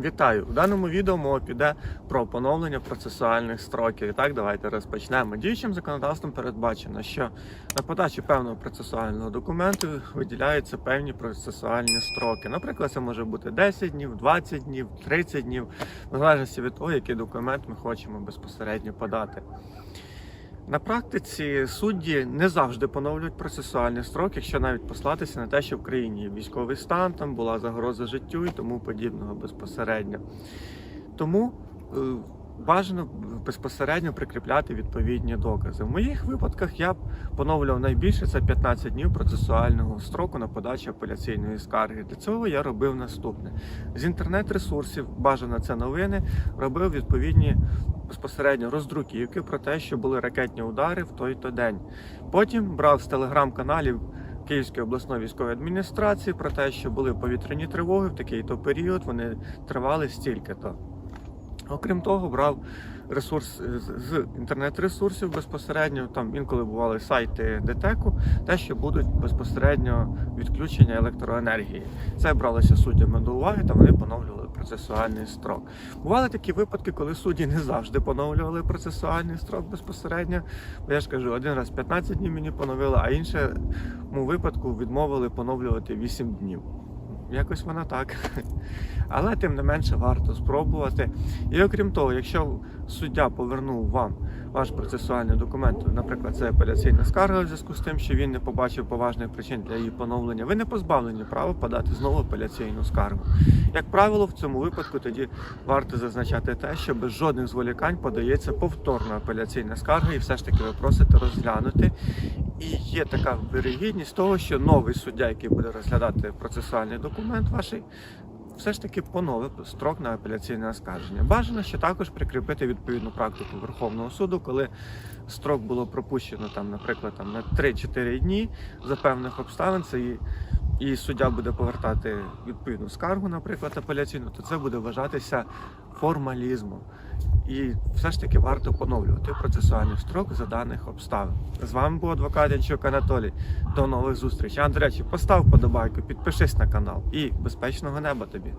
Вітаю! У даному відео мова піде про поновлення процесуальних строків. І так, давайте розпочнемо. Діючим законодавством передбачено, що на подачу певного процесуального документу виділяються певні процесуальні строки. Наприклад, це може бути 10 днів, 20 днів, 30 днів, в залежності від того, який документ ми хочемо безпосередньо подати. На практиці судді не завжди поновлюють процесуальний строк, якщо навіть послатися на те, що в країні є військовий стан, там була загроза життю і тому подібного безпосередньо. Тому е, бажано безпосередньо прикріпляти відповідні докази. В моїх випадках я б поновлював найбільше це 15 днів процесуального строку на подачу апеляційної скарги. Для цього я робив наступне: з інтернет-ресурсів, бажано це новини, робив відповідні безпосередньо роздруківки про те, що були ракетні удари в той-то день. Потім брав з телеграм-каналів Київської обласної військової адміністрації про те, що були повітряні тривоги в такий-то період, вони тривали стільки-то. Окрім того, брав ресурс з з інтернет-ресурсів безпосередньо. Там інколи бували сайти ДТЕКу, те, що будуть безпосередньо відключення електроенергії. Це бралося суддями до уваги, та вони поновлювали процесуальний строк. Бували такі випадки, коли судді не завжди поновлювали процесуальний строк безпосередньо. Бо я ж кажу, один раз 15 днів мені поновили, а іншому випадку відмовили поновлювати 8 днів. Якось вона так. Але тим не менше варто спробувати. І окрім того, якщо суддя повернув вам ваш процесуальний документ, наприклад, це апеляційна скарга в зв'язку з тим, що він не побачив поважних причин для її поновлення, ви не позбавлені права подати знову апеляційну скаргу. Як правило, в цьому випадку тоді варто зазначати те, що без жодних зволікань подається повторна апеляційна скарга, і все ж таки ви просите розглянути. І є така вирогідність того, що новий суддя, який буде розглядати процесуальний документ ваш, все ж таки поновив строк на апеляційне оскарження. Бажано ще також прикріпити відповідну практику Верховного суду, коли строк було пропущено там, наприклад, там на 3-4 дні за певних обставин. Це і, і суддя буде повертати відповідну скаргу, наприклад, апеляційну, то це буде вважатися формалізмом. І все ж таки варто поновлювати процесуальний строк за даних обставин. З вами був адвокат Янчук Анатолій. До нових зустрічей. А, до речі, постав подобайку, підпишись на канал і безпечного неба тобі.